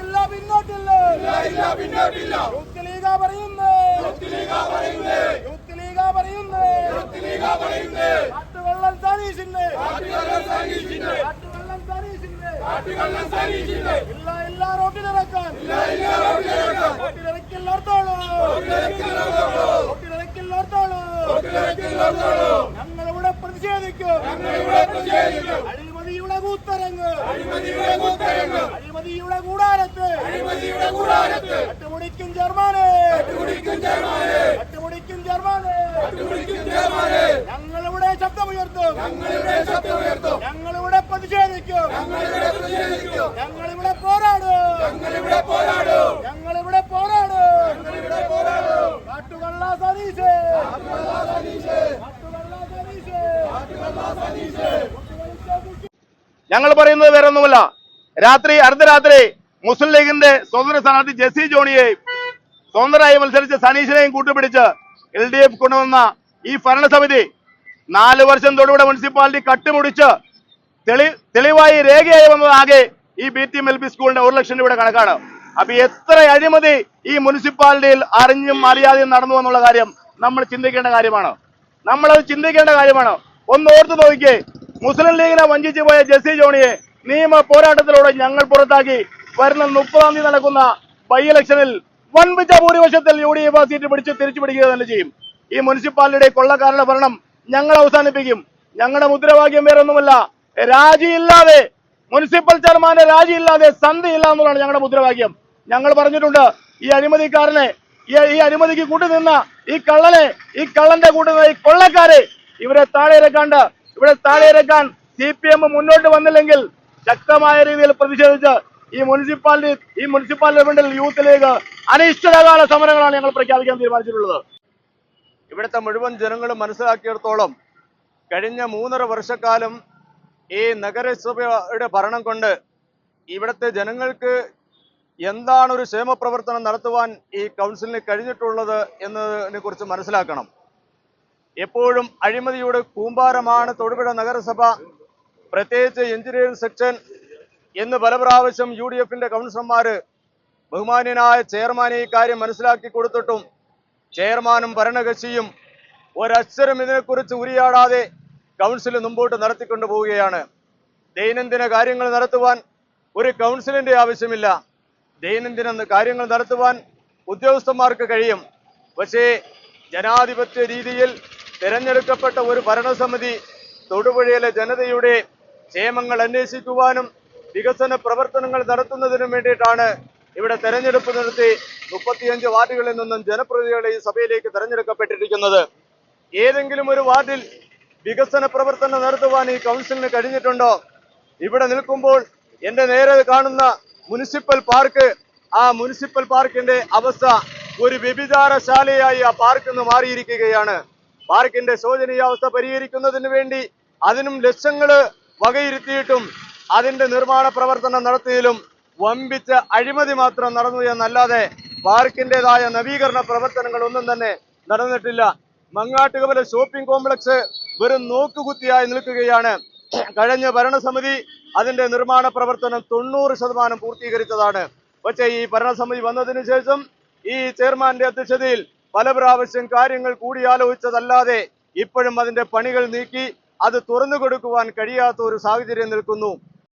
ഇല്ല പിന്നോട്ടില്ല പ്രതിഷേധിക്കും അഴിമതിയുടെ കൂത്തരങ്ങ്. അഴിമതിയുടെ കൂടാരത്ത്. കട്ടുമുടിക്കും ജർമാനെ കട്ടുമുടിക്കും ജർമാനെ ഞങ്ങളിവിടെ ശബ്ദമുയർത്തും. ഞങ്ങളിവിടെ പ്രതിഷേധിക്കും. ഞങ്ങളിവിടെ ഞങ്ങൾ പറയുന്നത് വേറെ ഒന്നുമല്ല രാത്രി അർദ്ധരാത്രി മുസ്ലിം ലീഗിന്റെ സ്വതന്ത്ര സ്ഥാനാർത്ഥി ജെസി ജോണിയെയും സ്വതന്ത്രമായി മത്സരിച്ച സനീഷിനെയും കൂട്ടുപിടിച്ച് എൽ ഡി എഫ് കൊണ്ടുവന്ന ഈ ഭരണസമിതി നാല് വർഷം തൊടുപുഴ മുനിസിപ്പാലിറ്റി കട്ടുമുടിച്ച് തെളി തെളിവായി രേഖയായി വന്നതാകെ ഈ ബി ടി എൽ പി സ്കൂളിന്റെ ഒരു ലക്ഷം രൂപയുടെ കണക്കാണ്. അപ്പൊ എത്ര അഴിമതി ഈ മുനിസിപ്പാലിറ്റിയിൽ അറിഞ്ഞും അറിയാതെയും നടന്നു എന്നുള്ള കാര്യം നമ്മൾ ചിന്തിക്കേണ്ട കാര്യമാണ്. നമ്മളത് ചിന്തിക്കേണ്ട കാര്യമാണ്. ഒന്ന് ഓർത്തു നോക്കിക്കേ. മുസ്ലിം ലീഗിനെ വഞ്ചിച്ചു പോയ ജെസ്സി ജോണിയെ നിയമ പോരാട്ടത്തിലൂടെ ഞങ്ങൾ പുറത്താക്കി. വരുന്ന മുപ്പതാം തീയതി നടക്കുന്ന ബൈ ഇലക്ഷനിൽ വൻപിച്ച ഭൂരിപക്ഷത്തിൽ യു ഡി എഫ് സീറ്റ് പിടിച്ച് തിരിച്ചു പിടിക്കുക തന്നെ ചെയ്യും. ഈ മുനിസിപ്പാലിറ്റിയുടെ കൊള്ളക്കാരുടെ ഭരണം ഞങ്ങൾ അവസാനിപ്പിക്കും. ഞങ്ങളുടെ മുദ്രാവാക്യം വേറൊന്നുമല്ല രാജിയില്ലാതെ മുനിസിപ്പൽ ചെയർമാന്റെ രാജിയില്ലാതെ സന്ധിയില്ല എന്നുള്ളതാണ് ഞങ്ങളുടെ മുദ്രാവാക്യം. ഞങ്ങൾ പറഞ്ഞിട്ടുണ്ട് ഈ അഴിമതിക്കാരനെ ഈ അഴിമതിക്ക് കൂട്ടുനിന്ന ഈ കള്ളനെ ഈ കള്ളന്റെ കൂട്ടുന്ന ഈ കൊള്ളക്കാരെ ഇവരെ താഴെ ഇറക്കാണ്ട് ഇവിടെ താഴെയിറക്കാൻ സി പി എം മുന്നോട്ട് വന്നില്ലെങ്കിൽ ശക്തമായ രീതിയിൽ പ്രതിഷേധിച്ച് ഈ മുനിസിപ്പാലിറ്റി ഈ മുനിസിപ്പാലിറ്റി ലെവലിൽ യൂത്ത് ലീഗ് അനിശ്ചിതകാല സമരങ്ങളാണ് ഞങ്ങൾ പ്രഖ്യാപിക്കാൻ തീരുമാനിച്ചിട്ടുള്ളത്. ഇവിടുത്തെ മുഴുവൻ ജനങ്ങളും മനസ്സിലാക്കിയിടത്തോളം കഴിഞ്ഞ മൂന്നര വർഷക്കാലം ഈ നഗരസഭയുടെ ഭരണം കൊണ്ട് ഇവിടുത്തെ ജനങ്ങൾക്ക് എന്താണ് ഒരു ക്ഷേമ പ്രവർത്തനം നടത്തുവാൻ ഈ കൗൺസിലിന് കഴിഞ്ഞിട്ടുള്ളത് എന്നതിനെ കുറിച്ച് മനസ്സിലാക്കണം. എപ്പോഴും അഴിമതിയുടെ കൂമ്പാരമാണ് തൊടുപുഴ നഗരസഭ. പ്രത്യേകിച്ച് എഞ്ചിനീയറിംഗ് സെക്ഷൻ എന്ന് പല പ്രാവശ്യം യു ഡി എഫിന്റെ കൗൺസിലർമാര് ബഹുമാന്യനായ ചെയർമാനെ ഈ കാര്യം മനസ്സിലാക്കി കൊടുത്തിട്ടും ചെയർമാനും ഭരണകക്ഷിയും ഒരക്ഷരം ഇതിനെക്കുറിച്ച് ഉരിയാടാതെ കൗൺസിൽ മുമ്പോട്ട് നടത്തിക്കൊണ്ടു പോവുകയാണ്. ദൈനംദിന കാര്യങ്ങൾ നടത്തുവാൻ ഒരു കൗൺസിലിന്റെ ആവശ്യമില്ല. ദൈനംദിന കാര്യങ്ങൾ നടത്തുവാൻ ഉദ്യോഗസ്ഥന്മാർക്ക് കഴിയും. പക്ഷേ ജനാധിപത്യ രീതിയിൽ തിരഞ്ഞെടുക്കപ്പെട്ട ഒരു ഭരണസമിതി തൊടുപുഴയിലെ ജനതയുടെ ക്ഷേമങ്ങൾ അന്വേഷിക്കുവാനും വികസന പ്രവർത്തനങ്ങൾ നടത്തുന്നതിനും വേണ്ടിയിട്ടാണ് ഇവിടെ തെരഞ്ഞെടുപ്പ് നടത്തി മുപ്പത്തിയഞ്ച് വാർഡുകളിൽ നിന്നും ജനപ്രതിനിധികളെ ഈ സഭയിലേക്ക് തെരഞ്ഞെടുക്കപ്പെട്ടിരിക്കുന്നത്. ഏതെങ്കിലും ഒരു വാർഡിൽ വികസന പ്രവർത്തനം നടത്തുവാൻ ഈ കൗൺസിലിന് കഴിഞ്ഞിട്ടുണ്ടോ? ഇവിടെ നിൽക്കുമ്പോൾ എന്റെ നേരെ കാണുന്ന മുനിസിപ്പൽ പാർക്ക് ആ മുനിസിപ്പൽ പാർക്കിന്റെ അവസ്ഥ ഒരു വ്യഭിചാരശാലയായി ആ പാർക്ക് മാറിയിരിക്കുകയാണ്. പാർക്കിന്റെ ശോചനീയാവസ്ഥ പരിഹരിക്കുന്നതിന് വേണ്ടി അതിനും ലക്ഷങ്ങൾ വകയിരുത്തിയിട്ടും അതിന്റെ നിർമ്മാണ പ്രവർത്തനം നടത്തിയതിലും വമ്പിച്ച അഴിമതി മാത്രം നടന്നു എന്നല്ലാതെ പാർക്കിന്റേതായ നവീകരണ പ്രവർത്തനങ്ങൾ ഒന്നും തന്നെ നടന്നിട്ടില്ല. മങ്ങാട്ടുകവല ഷോപ്പിംഗ് കോംപ്ലക്സ് വെറും നോക്കുകുത്തിയായി നിൽക്കുകയാണ്. കഴിഞ്ഞ ഭരണസമിതി അതിന്റെ നിർമ്മാണ പ്രവർത്തനം തൊണ്ണൂറ് ശതമാനം പൂർത്തീകരിച്ചതാണ്. പക്ഷേ ഈ ഭരണസമിതി വന്നതിന് ശേഷം ഈ ചെയർമാന്റെ അധ്യക്ഷതയിൽ പല പ്രാവശ്യം കാര്യങ്ങൾ കൂടിയാലോചിച്ചതല്ലാതെ ഇപ്പോഴും അതിന്റെ പണികൾ നീക്കി അത് തുറന്നു കൊടുക്കുവാൻ കഴിയാത്ത ഒരു സാഹചര്യം നിൽക്കുന്നു.